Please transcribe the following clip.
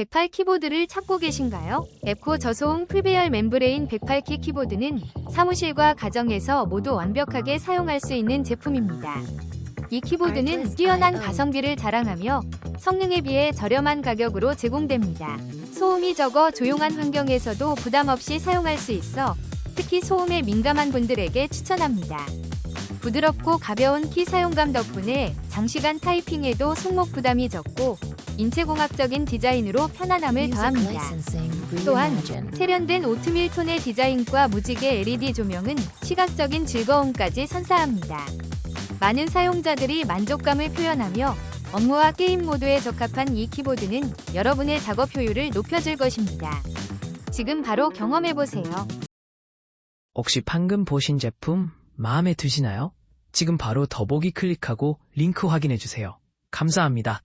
108 키보드를 찾고 계신가요? 에코 저소음 풀배열 멤브레인 108키 키보드는 사무실과 가정에서 모두 완벽하게 사용할 수 있는 제품입니다. 이 키보드는 뛰어난 가성비를 자랑하며 성능에 비해 저렴한 가격으로 제공됩니다. 소음이 적어 조용한 환경에서도 부담 없이 사용할 수 있어 특히 소음에 민감한 분들에게 추천합니다. 부드럽고 가벼운 키 사용감 덕분에 장시간 타이핑에도 손목 부담이 적고 인체공학적인 디자인으로 편안함을 더합니다. 또한 세련된 오트밀 톤의 디자인과 무지개 LED 조명은 시각적인 즐거움까지 선사합니다. 많은 사용자들이 만족감을 표현하며 업무와 게임 모드에 적합한 이 키보드는 여러분의 작업 효율을 높여줄 것입니다. 지금 바로 경험해보세요. 혹시 방금 보신 제품 마음에 드시나요? 지금 바로 더보기 클릭하고 링크 확인해주세요. 감사합니다.